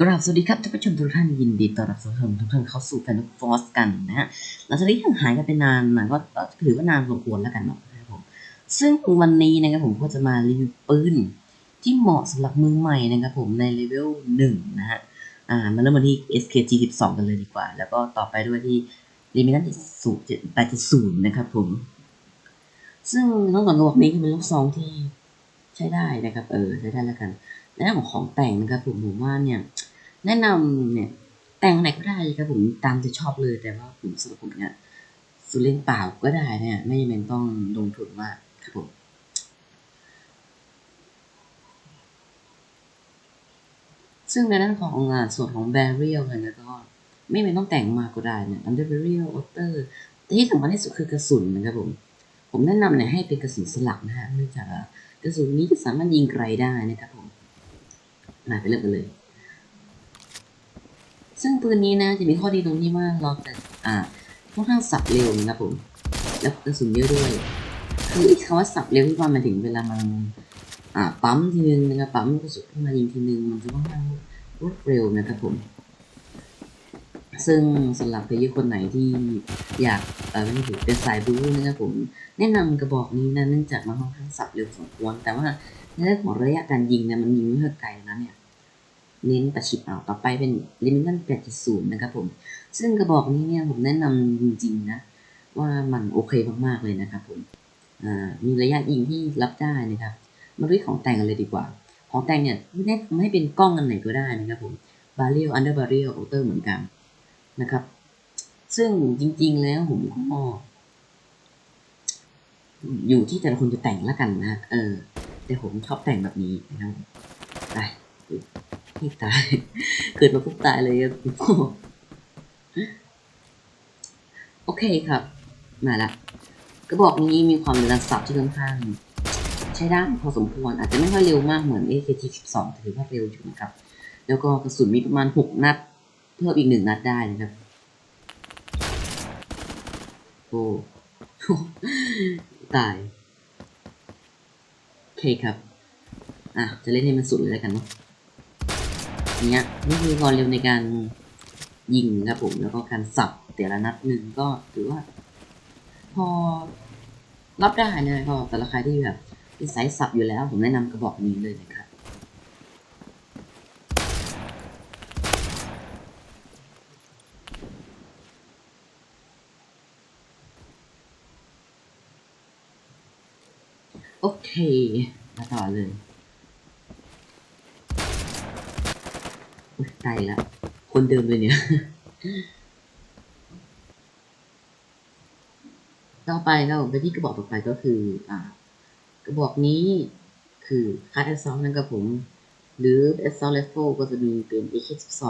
กราบสวัสดีครับท่านผู้ชมทุกท่านยินดีต้อนรับทุกท่านทุกท่านเข้าสู่แฟนฟอสกันนะฮะหลังจากที่ห่างหายกันไปนานนะก็ถือว่านานพอควรแล้วกันเนาะนะครับผมซึ่งวันนี้นะครับผมก็จะมารีวิวปืนที่เหมาะสำหรับมือใหม่นะครับผมในเลเวลหนึ่งนะฮะอ่ามาเริ่มกันที่ SKG 12 กันเลยดีกว่า แล้วก็ต่อไปด้วยที่ l i m i t สูตร870 นะครับผม ซึ่งทั้งสองกระบอกนี้ก็เป็นลูกซองที่ใช้ได้นะครับ เออใช้ได้แล้วกัน ในเรื่องของของแต่งนะครับผมผมว่าเนี่ยแนะนำเนี่ยแต่งไหนก็ได้ครับผมตามใจชอบเลยแต่ว่าผมสำหรับผมเนี่ยสุเล่นเปล่าก็ได้เนี่ยไม่จำเป็นต้องลงทุนมากครับผมซึ่งในด้านของอ่าส่วนของแบร r ี l เลยนะก็ไม่จำเป็นต้องแต่งมากก็ได้เนี่ยอันเดอร์แบร r ี l ออเตอร์แต่ที่สำคัญที่สุดคือกระสุนนะครับผม ผมแนะนำเนี่ยให้เป็นกระสุนสลักนะฮะเนื่องจากกระสุนนี้จะสามารถยิงไกลได้นะครับผม ไปเริ่มกันเลย ซึ่งปืนนี้นะจะมีข้อดีตรงที่ว่าเราจะอ่าค่อนข้างสับเร็วนะครับผม แล้วกระสุนเยอะด้วย คือคำว่าสับเร็วที่ว่าหมายถึงเวลามันอ่าปั๊มทีนึงนะครับปั๊มกระสุนขึ้นมายิงทีนึงมันจะค่อนข้างรวดเร็วนะครับผม ซึ่งสำหรับเพลเยอร์คนไหนที่อยากเออไม่อเป็นสายบู๊นะครับผมแนะนำกระบอกนี้นะเนื่องจากมันค่อนข้างสับเร็วสมควรแต่ว่าในเรื่องของระยะการยิงเนี่ยมันยิงไม่ค่อยไกลนะเนี่ย เน้นประชิดเอาต่อไปเป็น l i m i t 8.0 นะครับผม ซึ่งกระบอกนี้เนี่ยผมแนะนำจริงๆนะ ว่ามันโอเคมากๆเลยนะครับผมมีระยะยิงที่รับได้นะครับ มาดูที่ของแต่งกันเลยดีกว่า ของแต่งเนี่ยไม่แนะนำให้เป็นกล้องอันไหนก็ได้นะครับผมบา r เ e ลอันเดอร์บา r เ e ลออเตอร์เหมือนกันนะครับ ซึ่งจริงๆแล้วผมก็อยู่ที่แต่ละคนจะแต่งแล้วกันนะ เออ แต่ผมชอบแต่งแบบนี้นะครับ ไป ไม่ตาย เกิดมาปุ๊บตายเลยครับโอเคครับ มาละกระบอกนี้มีความเร็วสับที่ค่อนข้าง ใช้ได้พอสมควร อาจจะไม่ค่อยเร็วมากเหมือน AKT 12 ถือว่าเร็วอยู่นะครับ แล้วก็กระสุนมีประมาณ 6 นัด เพิ่มอีกหนึ่งนัดได้นะครับ โอ้ตาย โอเคครับ อะ จะเล่นให้มันสุดเลยแล้วกันเนาะ เนี้ยนี่คือความเร็วในการยิงครับผมแล้วก็การสับแต่ละนัดหนึ่งก็ถือว่า พอรับได้นะก็แต่ละใครที่แบบเป็นสายสับอยู่แล้ว ผมแนะนำกระบอกนี้เลยนะครับโอเคมาต่อเลย อุ๊ย ตายแล้ว คนเดิมเลยเนี่ย ต่อไปเราไปที่กระบอกต่อไปก็คือ อ่า กระบอกนี้คือคาร์ดแอสซอลนะครับผม หรือแอสซอลเลฟโฟก็จะมีเป็น AK12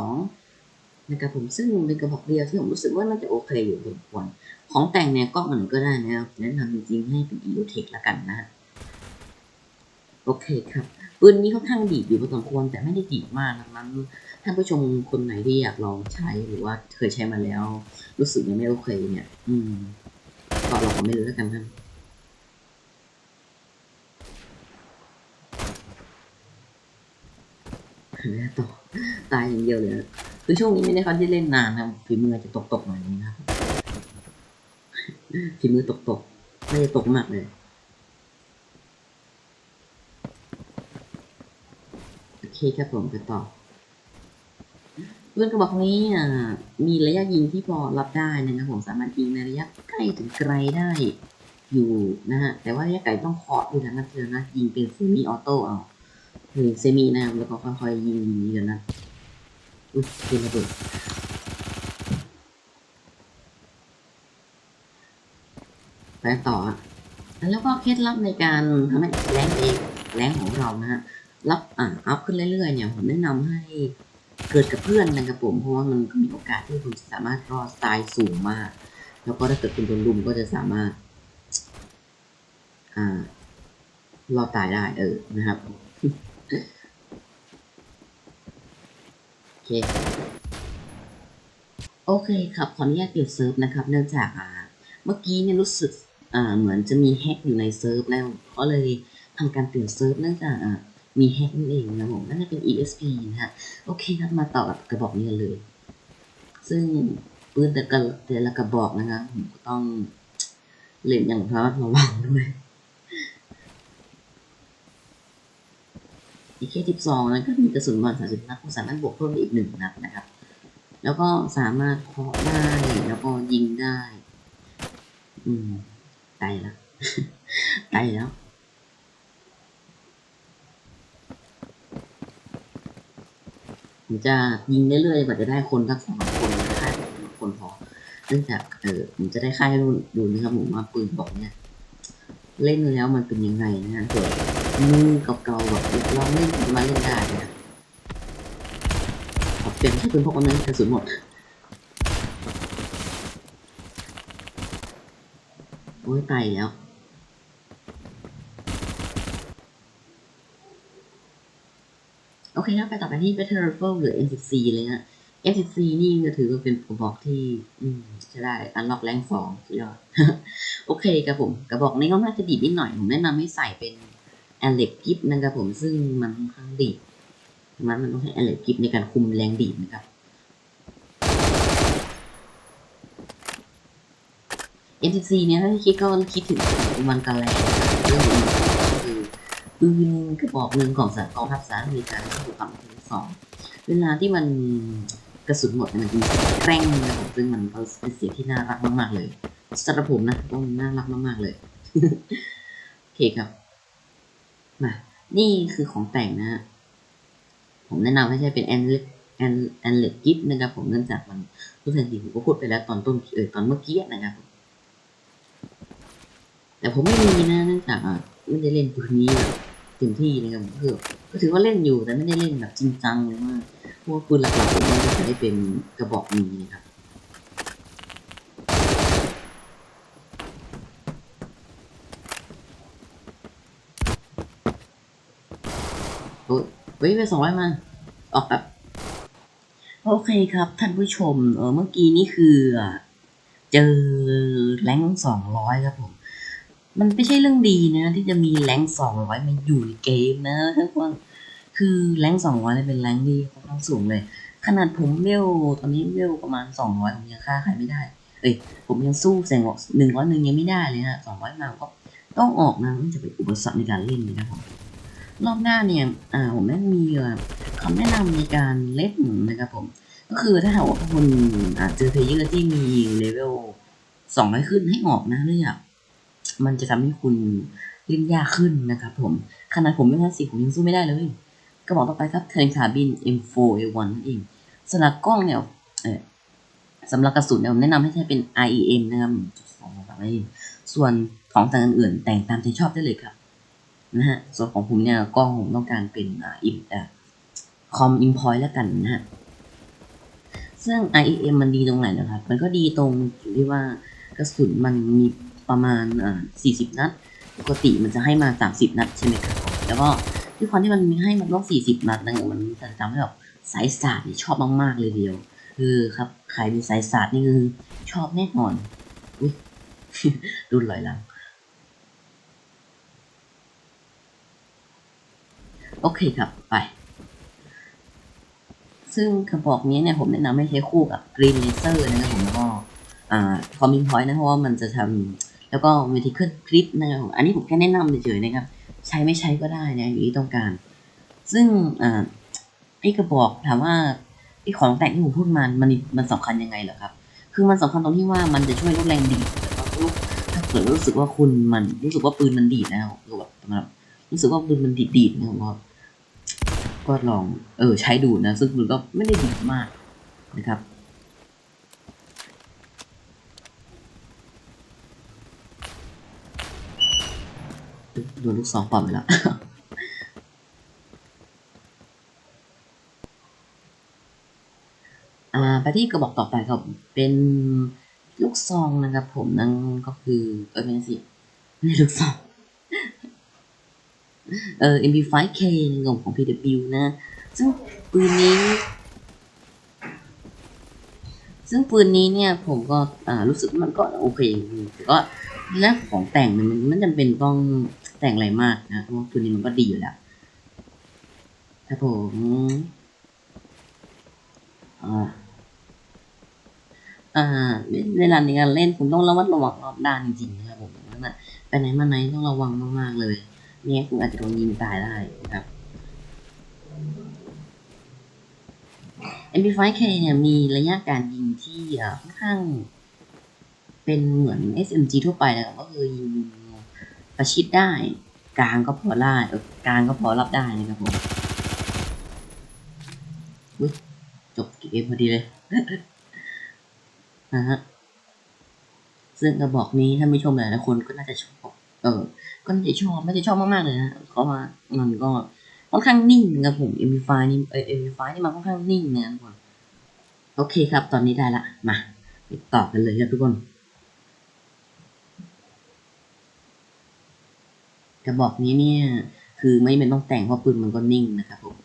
นะครับผมซึ่งเป็นกระบอกเดียวที่ผมรู้สึกว่าน่าจะโอเคอยู่พอสมควรของแต่งเนี่ยกล้องอันไหนก็ได้นะครับแนะนำจริงๆให้เป็น EOTech ละกันนะฮะ โอเคครับปืนนี้ค่อนข้างดีดอยู่พอสมควรแต่ไม่ได้ดีดมากดังนั้นท่านผู้ชมคนไหนที่อยากลองใช้หรือว่าเคยใช้มาแล้ว รู้สึกยังไม่โอเคเนี่ย อืมก็ลองไม่รู้แล้วกันครับต่อตายอย่างเดียวเลยคือช่วงนี้ไม่ได้ค่อยได้เล่นนานนะฝีมือจะตกๆหน่อยนะครับฝีมือตกๆไม่ได้ตกมากเลย โอ เคครับผมไปต่อปืนกระบอกนี้มีระยะยิงที่พอรับได้นะครับผมสามารถยิงในระยะใกล้ถึงไกลได้อยู่นะฮะแต่ว่าระยะไกลต้องเคาะด้วยนะนัดเดียวนะยิงเป็นเซมิออโต้เอาคือเซมินะครับแล้วก็ค่อยๆยิงยิงกันนะอุ้ยเป็นระเบิดไปต่อ แล้วก็เคล็ดลับในการทำให้แรงเองแรงของเรานะฮะ รับอ่าอัพขึ้นเรื่อยๆเนี่ยผมแนะนำให้เกิดกับเพื่อนนะครับผมเพราะว่ามันก็มีโอกาสที่คุณจะสามารถรอดตายสูงมาก แล้วก็ถ้าเกิดคุณโดนลุมก็จะสามารถ อ่ารอดตายได้เออนะครับโอเคโอเคครับขออนุญาตเปลี่ยนเซิร์ฟนะครับ เนื่องจากอ่าเมื่อกี้เนี่ยรู้สึกอ่าเหมือนจะมีแฮกอยู่ในเซิร์ฟแล้วก็เลยทำการเปลี่ยนเซิร์ฟเนื่องจากอ่า มีแฮกนั่นเองนะผมนั่นจะเป็น ESP นะฮะโอเคครับมาต่อกับกระบอกนี้กันเลย ซึ่งปืนแต่ละแต่ละกระบอกนะครับผมก็ต้องเล่นอย่างระมัดระวังด้วยอีกแค่สิบสองนั้นก็มีกระสุนบอลสามสิบนัดก็สามารถบวกเพิ่มได้อีกหนึ่งนัดนะครับ แล้วก็สามารถเคาะได้แล้วก็ยิงได้ อืมไกลแล้วไกลแล้ว ผมจะยิงเรื่อยๆกว่าจะได้คนสักสองคนค่ายคนพอเนื่องจากเออผมจะได้ค่ายดูนะครับผมว่าปืนบอกเนี่ยเล่นแล้วมันเป็นยังไงนะฮะเกิดมือเก่าๆแบบลองเล่นมาเล่นได้นะขอเปลี่ยนแค่ปืนพกอันนั้นกระสุนหมดโอ้ยตายแล้ว โอ เคครับไปต่อกันที่ Battle Rifle หรือ M14 เลยนะ M14 นี่ก็ถือว่าเป็นกระบอกที่อืมใช้ได้อันล็อกแรงสองสุดยอดโอเคครับผมกระบอกนี้ก็น่าจะดีดนิดหน่อย ผมแนะนำให้ใส่เป็น a l e c Gift นะครับผมซึ่งมันค่อนข้างดีดมันมันต้องใช้ a l e c Gift ในการคุมแรงดีดนะครับ M14 เนี่ยถ้าคิดก็คิดถึงมันกันแรงนะครับเรื่องนี้ ปืนกระบอกหนึ่งของสหกองทัพสหรัฐอเมริกาที่ถูกฝังที่สองเวลาที่มันกระสุนหมดมันจะแกร่งนะซึ่งมันเป็นเสียงที่น่ารักมาก ๆ เลยสำหรับผมนะก็น่ารักมากๆเลยโอเคครับมานี่คือของแต่งนะฮะผมแนะนำให้ใช้เป็นแอนเลแอนแอนเลกิฟนะครับผมเนื่องจากมันทุกทันทีผมก็พูดไปแล้วตอนต้นเออตอนเมื่อกี้นะครับแต่ผมไม่มีนะเนื่องจากไม่ได้เล่นปืนนี้ เต็มที่นะครับคือก็ถือว่าเล่นอยู่แต่ไม่ได้เล่นแบบจริงจังเลยมากเพราะว่าปืนหลักๆผมก็จะได้เป็นกระบอกนี้นะครับโอ้ยเฮ้ยไปสองร้อยมาออกแบบโอเคครับท่านผู้ชมเออเมื่อกี้นี่คือเจอแรงสองร้อยครับผม มันไม่ใช่เรื่องดีนะ ที่จะมีแรงสองร้อยมาอยู่ในเกมนะทุกคนคือแรงสองร้อยเป็นแรงที่ค่อนข้างสูงเลย ขนาดผมเวลตอนนี้เวลประมาณสองร้อยผมยังฆ่าใครไม่ได้ เอ้ยผมยังสู้แสงออกหนึ่งร้อยหนึ่งยังไม่ได้เลยนะสองร้อยมาก็ต้องออกนะมันจะเป็นอุปสรรคในการเล่นนะครับผมรอบหน้าเนี่ยอ่าผมได้มีคำแนะนำในการเล่นนะครับผม ก็คือถ้าหากว่าคุณอาจเจอเพลเยอร์ที่มีเลเวลสองร้อยขึ้นให้ออกนะเนื่องจาก มันจะทำให้คุณเล่นยากขึ้นนะครับผมขนาดผมไม่ห้าสิบผมยังสู้ไม่ได้เลยก็บอกต่อไปครับเทนคาบิน M4A1 นั่นเองสำหรับกล้องเนี่ยเออสำหรับกระสุนเนี่ยผมแนะนำให้ใช้เป็น IEM นะครับสองแบบนี้ส่วนของต่างอื่นๆแต่งตามใจชอบได้เลยครับนะฮะส่วนของผมเนี่ยกล้องผมต้องการเป็นอ่าอิมอ่คอมอิมพอยแล้วกันนะฮะซึ่ง IEM มันดีตรงไหนนะครับ มันก็ดีตรงที่ว่ากระสุนมันมี ประมาณอ่า40นัด ปกติมันจะให้มา30นัดใช่ไหมครับแล้วก็ด้วยความที่มันมีให้มันต้อง40นัดนะมันจะทำให้แบบสายศาสตร์นี่ชอบมากๆเลยเดียว คือครับใครมีสายศาสตร์นี่คือชอบแน่นอนอุ้ยรุ่นลอยหลังโอเคครับไป ซึ่งกระบอกนี้เนี่ยผมแนะนำให้ใช้คู่กับ Green Laser นะครับผมแล้วก็อ่า Coming Point นะเพราะว่ามันจะทำ แล้วก็ Vertical Grip นะครับผมอันนี้ผมแค่แนะนำเฉยๆนะครับ ใช้ไม่ใช้ก็ได้นะอยู่ที่ต้องการ ซึ่งไอ้กระบอกถามว่าไอ้ของแต่งที่ผมพูดมามันมันสำคัญยังไงเหรอครับ คือมันสำคัญตรงที่ว่ามันจะช่วยลดแรงดีดแต่ว่าลูกถ้าเกิดรู้สึกว่าคุณมันรู้สึกว่าปืนมันดีดนะหรือแบบรู้สึกว่าปืนมันดีดดีดนะครับก็ก็ลองเออใช้ดูนะ ซึ่งมันก็ไม่ได้ดีมากนะครับ โดนลูกสองปอมไปแล้วอ่าไปที่กระบอกต่อไปครับ เป็นลูกซองนะครับผมนั่นก็คือเออไม่ใช่สิไม่ใช่ลูกซองเออ MP5K ของของ PW นะ ซึ่งปืนนี้ ซึ่งปืนนี้เนี่ยผมก็อ่ารู้สึกมันก็โอเคแต่ก็และของแต่งมันมันไม่จำเป็นต้อง แต่งอะไรมากนะเพราะว่าปืนนี้มันก็ดีอยู่แล้วครับผมอ่าอ่าเวลาในการเล่นผมต้องระมัดระวังรอบด้านจริงๆนะครับผมนั่นะไปไหนมาไหนต้องระวังมากๆเลยไม่งั้นคุณอาจจะโดนยิงตายได้นะครับ MP5K เนี่ยมีระยะการยิงที่ค่อนข้าง เป็นเหมือน SMG ทั่วไปนะครับก็คือยิง ประชิดได้ กลางก็พอได้เออกลางก็พอรับได้นะครับผมอุ๊ยจบเกมพอดีเลยนะฮะซึ่งกระบอกนี้ท่านผู้ชมหลายๆคนก็น่าจะชอบเออ ก็น่าจะชอบไม่จะชอบมากๆเลยนะเพราะว่ามันก็ค่อนข้างนิ่งนะครับผม MP5 นี่เออ MP5 นี่มันค่อนข้างนิ่งนะครับทุกคนโอเคครับ ตอนนี้ได้ละ มาไปต่อกันเลยครับทุกคน กระบอกนี้เนี่ยคือไม่เป็นต้องแต่งเพราะปืนมันก็นิ่งนะครับผม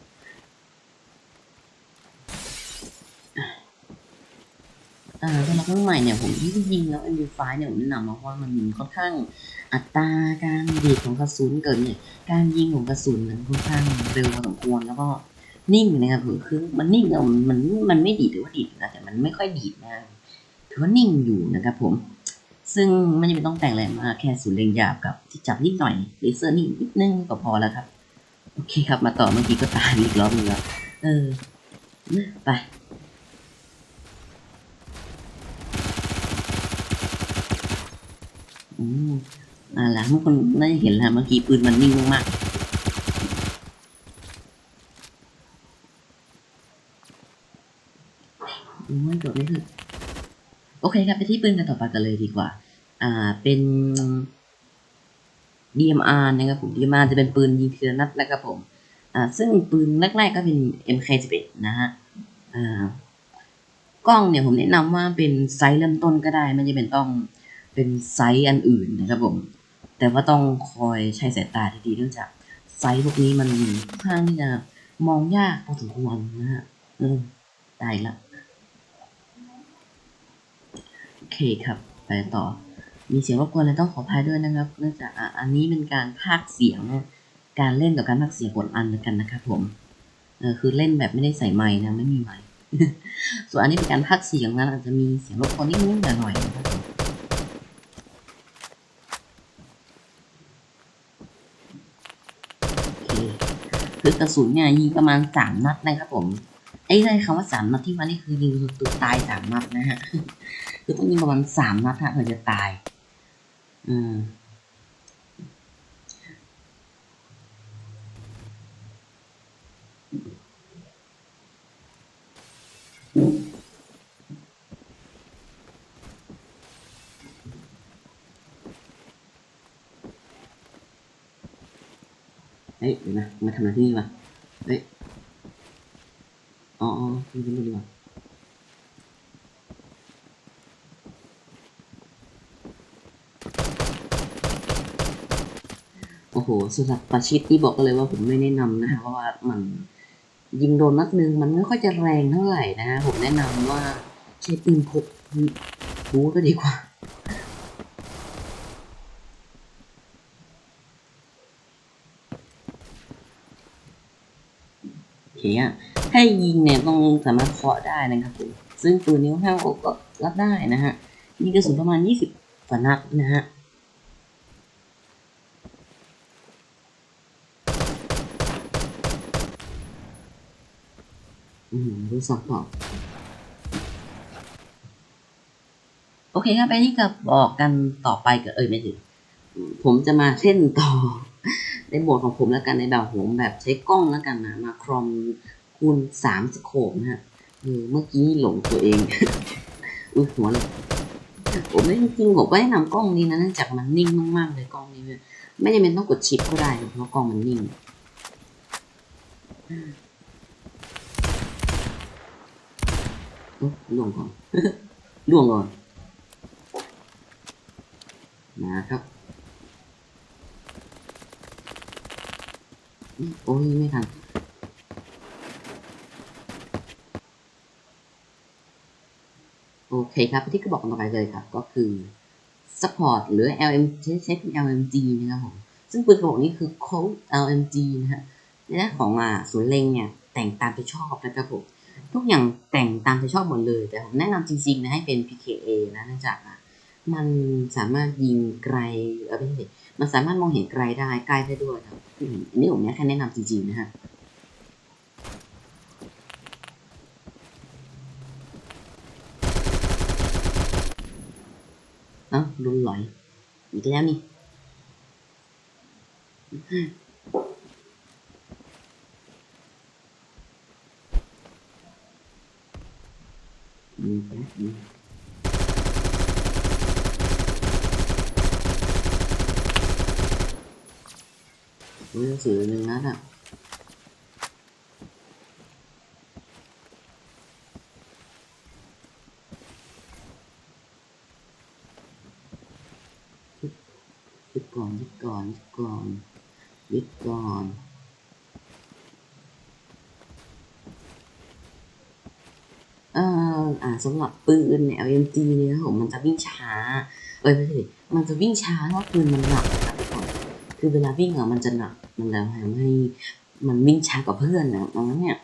อ่าสำหรับรุ่นใหม่เนี่ยผมที่จริงแล้ว MP5 เนี่ยผมแนะนำมาว่ามันค่อนข้างอัตราการดีดของกระสุนเกิดเนี่ยการยิงของกระสุนมันค่อนข้างเร็วพอสมควรแล้วก็นิ่งนะครับผมคือมันนิ่งแล้วมันมันมันไม่ดีดหรือว่าดีดนะแต่มันไม่ค่อยดีดนะถือว่านิ่งอยู่นะครับผม ซึ่งไม่จำเป็นต้องแต่งอะไรมากแค่ศูนย์เลงหยาบกับที่จับนิดหน่อยเลเซอร์นี่นิดนึงก็พอแล้วครับ โอเคครับมาต่อเมื่อกี้ก็ตายอีกรอบนึงแล้วเออไปอืมอ่าหลังทุกคนน่าจะเห็นแล้วเมื่อกี้ปืนมันนิ่งมากๆอืมจบไม่ถึง โอเคครับไปที่ปืนกันต่อไปกันเลยดีกว่า อ่า เป็น DMR นะครับผม DMR จะเป็นปืนยิงทีละนัดนะครับผม อ่า ซึ่งปืนแรกๆก็เป็น MK11 นะฮะ อ่า กล้องเนี่ยผมแนะนำว่าเป็นไซส์เริ่มต้นก็ได้ ไม่จำเป็นต้องเป็นไซส์อันอื่นนะครับผม แต่ว่าต้องคอยใช้สายตาดีๆเนื่องจากไซส์พวกนี้มันค่อนข้างที่จะมองยากพอสมควรนะฮะเออตายละ โอ เคครับ ไปต่อ มีเสียงรบกวนเลยต้องขออภัยด้วยนะครับ เนื่องจากอันนี้เป็นการพากเสียงนะการเล่นกับการพากเสียงคนละอันกันนะครับผมเออคือเล่นแบบไม่ได้ใส่ไม้นะไม่มีไม้ส่วนอันนี้เป็นการพากเสียงนะอาจจะมีเสียงรบกวนนิดนิดหน่อยหน่อยนะครับคือกระสุนเนี่ยยิงประมาณสามนัดนะครับผม อ้ได้คำว่าสามนัดที่ว่านี่คือยิงตัวตายสามนัดนะฮะ คือต้องยิงประมาณสามนัดฮะถึงจะตาย อืมเฮ้ยเดี๋ยวนะมาทำอะไรที่นี่วะเฮ้ย อ๋ออ๋อนี่เป็นดีกว่าโอ้โหสำหรับประชิดนี่บอกเลยว่าผมไม่แนะนำนะฮะเพราะว่ามันยิงโดนนัดหนึงมันไม่ค่อยจะแรงเท่าไหร่นะฮะผมแนะนำว่าใช้ปืนพกบูก็ดีกว่าโอเคอะ ให้ยิงเนี่ยต้องสามารถเคาะได้นะครับผมซึ่งปืนนิ้วห้าอก็รับได้นะฮะยิงกระสุนประมาณ 20กว่านัดนะฮะอืมรู้สักบอกโอเคครับไปที่กับบอกกันต่อไปกับเอ้ยไม่ถึงผมจะมาเล่นต่อในบทของผมแล้วกันในแบบผมแบบใช้กล้องแล้วกันนะมาครอม คูณสามสโคปนะฮะเออเมื่อกี้หลงตัวเอง อุ้ยหัวเลยผมจริงๆผมก็แนะนำกล้องนี้นะเนื่องจากมันนิ่งมากๆเลยกล้องนี้เนี่ยไม่จำเป็นต้องกดชิปก็ได้เพราะกล้องมันนิ่งล่วงก่อนล่วงก่อนนะครับโอ้ยไม่ทัน โอเคครับที่ก็บอกกันต่อไปเลยครับ ก็คือ support หรือ LM ใช้เป็น LMG นะครับผมซึ่งปืนกระบอกนี้คือ Colt LMG นะฮะในด้านของอ่าศูนย์เล็งเนี่ย แต่งตามใจชอบนะครับผมทุกอย่างแต่งตามใจชอบหมดเลย แต่ผมแนะนำจริงๆนะให้เป็น PKA นะเนื่องจากอะมันสามารถยิงไกลเออไม่ใช่มันสามารถมองเห็นไกลได้ใกล้ได้ด้วยครับอันนี้ผมแค่แนะนำจริงๆนะฮะ เอ้าลุงหลอยอีกแล้วนี่ อืมอืมรู้หนังสือหนึ่งนัดอะ ยึดก่อนยึดก่อนยึดก่อนยึดก่อนเอ่ออ่า สำหรับปืนเนี่ย LMG เนี่ยครับผมมันจะวิ่งช้า เอ้ยไม่ใช่มันจะวิ่งช้าเพราะปืนมันหนักนะครับทุกคนคือเวลาวิ่งอะมันจะหนัก มันแล้วทำให้มันวิ่งช้ากว่าเพื่อนนะดังนั้นเนี่ย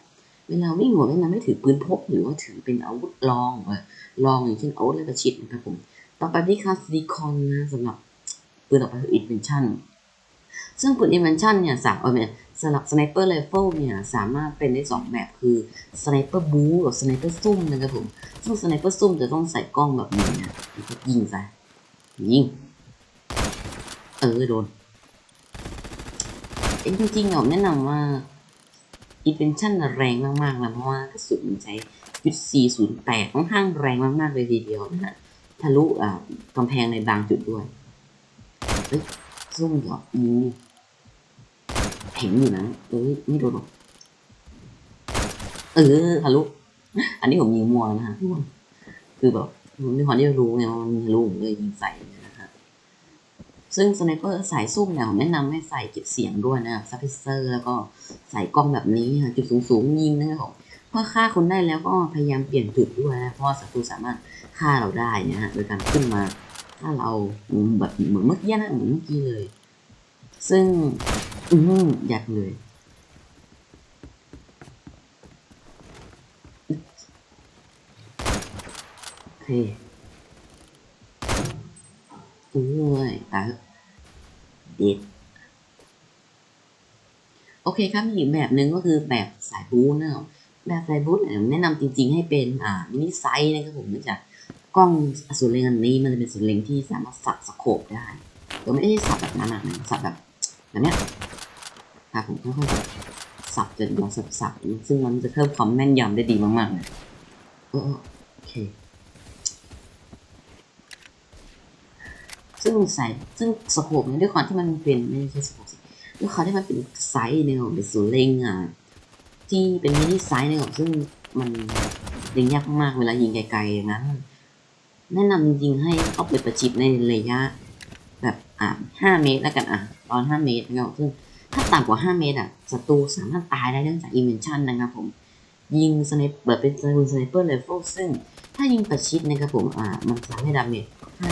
เวลาวิ่งหัวเวลาไม่ถือปืนพกหรือว่าถือเป็นอาวุธรองเออรองอย่างเช่นอาวุธและประชิดนะครับผม ต่อไปที่คาสติคอนนะสำหรับปืนต่อไปคือ Invention ซึ่น นี่ยสามเออเนี่ยสำหรับ Sniper Rifle เนี่ยสามารถเป็นได้สองแบบคือ Sniper Boost กับ Sniper ซุ่มนะครับผม ซึ่ง Sniper ซุ่มจะต้องใส่กล้องแบบนี้นะก็ยิงใส่ยิง เออโดนเอ้ยจริงๆผมแนะนำว่า Invention น่ะแรงมากๆนะเพราะว่ากระสุนมันใช้จุด408ค่อนข้างแรงมากๆเลยทีเดียวนะฮะทะลุอ่ากำแพงในบางจุดด้วยเฮ้ย ซุ่มเหรอยิงเห็นอยู่นะ เอ้ยไม่โดนหรอกเออทะลุ อันนี้ผมยิงมัวนะฮะคนคือแบบด้วยความที่รู้ไงว่ามันทะลุผมเลยยิงใส่นะครับซึ่งสไนเปอร์สายซุ่มเนี่ยผมแนะนำให้ใส่เก็บเสียงด้วยนะครับซับเพเซอร์แล้วก็ใส่กล้องแบบนี้ค่ะจุดสูงๆยิงนะครับผมเพื่อฆ่าคนได้แล้วก็พยายามเปลี่ยนจุดด้วยนะเพราะศัตรูสามารถฆ่าเราได้นะฮะโดยการขึ้นมาถ้าเราแบบเหมือนเมื่อกี้นะเหมือนเมื่อกี้เลย ซึ่ง อืมอยากเลย โอเคอุ้ยตายแล้วเด็ดโอเคครับอีกแบบหนึ่งก็คือแบบสายบูนะครับแบบสายบูเนี่ยแนะนำจริง ๆ ให้เป็นอ่ามินิไซส์นะครับผมเนื่องจากกล้องสูรเลงอันนี้มันจะเป็นสูรเลงที่สามารถสับสโคปได้แต่ไม่ได้สับแบบนั้นนะสับแบบ แบบเนี้ยครับผมค่อยๆสับจนเราสับสับซึ่งมันจะเพิ่มความแม่นยำได้ดีมากๆเลยเออโอเค ซึ่งใส่ซึ่งสโคปเนี่ยด้วยความที่มันเป็นไม่ใช่สโคปสิด้วยความที่มันเป็นไซส์เนี่ยเป็นสูรเลงอะที่เป็นมินิไซส์เนี่ยซึ่งมันเล็งยากมากเวลายิงไกลๆอย่างนั้นแนะนำจริงให้เข้าไปประชิดในระยะ อ่าห้าเมตรแล้วกันอะตอนห้าเมตรนะครับซึ่งถ้าต่ำกว่าห้าเมตรอะศัตรูสามารถตายได้เนื่องจากอิมเมนชันนะครับผมยิงสไนเปอร์เป็นปืนสไนเปอร์ไรเฟิลซึ่งถ้ายิงประชิดนะครับผมอ่ามันสามารถให้ดาเมจค่อนข้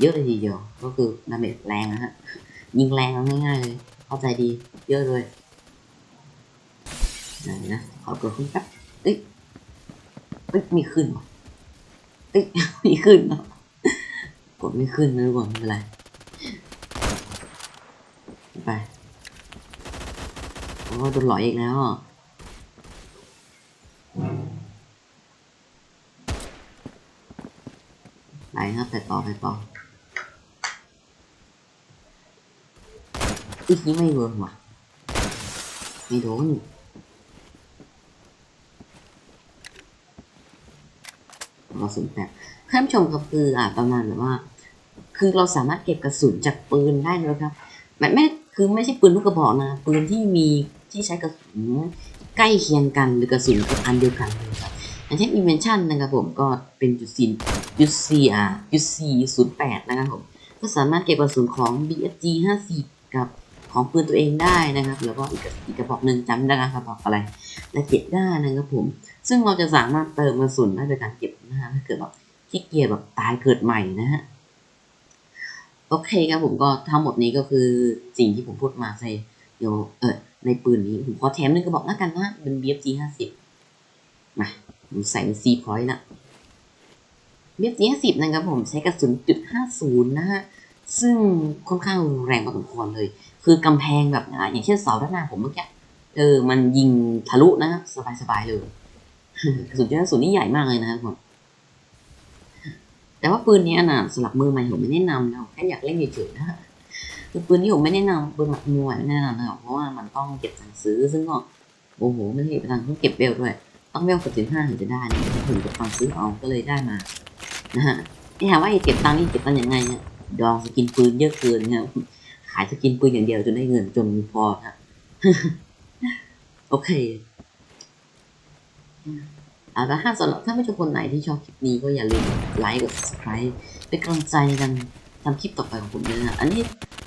เยอะเลยทีเดียวก็คือดาเมจแรงนะฮะยิงแรงง่ายๆเลยเข้าใจดีเยอะเลยไหนนะขอกดขึ้นแป๊บเอ้ยเอ้ยมีขึ้นวะเอ้ยม่ขึ้นเนอะกดไม่ขึ้นนะทุกคนไม่เป็นไร ไปโอ้โดนหลอยอีกแล้วอะไปครับไปต่อไปต่ออีกนี้ไม่เวิร์กว่ะไม่โดนเราสนแต่ท่านผู้ชมครับคืออ่าประมาณแบบว่า คือเราสามารถเก็บกระสุนจากปืนได้นะครับแบบไม่ คือไม่ใช่ปืนลูกกระบอกนะปืนที่มีที่ใช้กระสุนใกล้เคียงกันหรือกระสุนอันเดียวกันเลยครับอย่างเช่น invention นะครับผมก็เป็นจุดสี่จุดสี่อ่าจุดสี่ศูนย์แปดนะครับผมก็สามารถเก็บกระสุนของ BSG ห้าสิบกับของปืนตัวเองได้นะครับ แล้วก็อีกอีกกระบอกหนึ่งจำได้นะครับกระบอกอะไร และเก็บได้นะครับผม ซึ่งเราจะสามารถเติมกระสุนได้โดยการเก็บนะฮะถ้าเกิดแบบขี้เกียจแบบตายเกิดใหม่นะฮะ โอเคครับผมก็ทั้งหมดนี้ก็คือสิ่งที่ผมพูดมาใช่เดี๋ยวเออในปืนนี้ผมขอแถมหนึงกระบอกแล้วกันนะเป็น BFG ห้าสิบมาผมใส่ใน C point ละ BFG ห้าสิบนะครับผมใช้กระสุนจุดห้าศูนย์นะฮะซึ่งค่อนข้างแรงพอสมควรเลย คือกำแพงแบบอ่าอย่างเช่นเสาด้านหน้าผมเมื่อกี้เออมันยิงทะลุนะฮะสบายๆเลยกระสุนจุดห้าศูนย์นี่ใหญ่มากเลยนะครับผม แต่ว่าปืนนี้นะสำหรับมือใหม่ผมไม่แนะนำนะแค่อยากเล่นเฉยๆนะฮะคือปืนที่ผมไม่แนะนำปืนหมัดมวยไม่แนะนำนะครับเพราะว่ามันต้องเก็บสั่งซื้อซึ่งก็โอ้โหไม่ใช่ตังค์ต้องเก็บเบลด้วยต้องเบลกับสิบห้าถึงจะได้นะถึงจะฟังซื้อเอาก็เลยได้มานะฮะนี่ถามว่าไอเก็บตังค์นี่เก็บตังค์ยังไงเนี่ยดองสกินปืนเยอะเกินเนี่ยขายสกินปืนอย่างเดียวจนได้เงินจนพอครับโอเค เอาละถ้าสำหรับท่านผู้ชมคนไหนที่ชอบคลิปนี้ก็อย่าลืมไลค์กด subscribe เป็นกำลังใจในการทำคลิปต่อไปของผมด้วยนะ อันนี้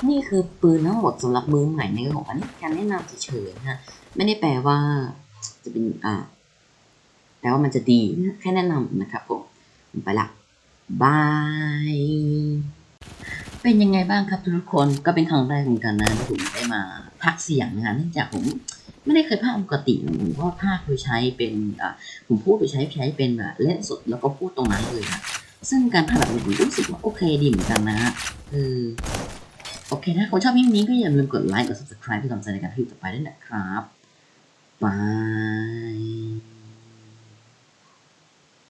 นี่คือปืนทั้งหมดสำหรับมือใหม่ในของอันนี้การแนะนำเฉยๆนะไม่ได้แปลว่าจะเป็นอ่าแปลว่ามันจะดีนะแค่แนะนำนะครับผมผมไปละบาย เป็นยังไงบ้างครับทุกคนก็เป็นครั้งแรกเหมือนกันนะที่ผมได้มาพักเสียงนะฮะเนื่องจากผม ไม่ได้เคยพากย์ปกติผมก็พากย์โดยใช้เป็นอ่าผมพูดโดยใช้ใช้เป็นแบบเล่นสดแล้วก็พูดตรงนั้นเลยนะซึ่งการพายแบบนี้ผมรู้สึกว่าโอเคดีเหมือนกันนะฮะเออโอเคถ้าคนชอบคลิปนี้ก็อย่าลืมกดไลค์กด subscribe เพื่อกำลังใจในการพิมพ์ต่อไปด้วยนะครับบาย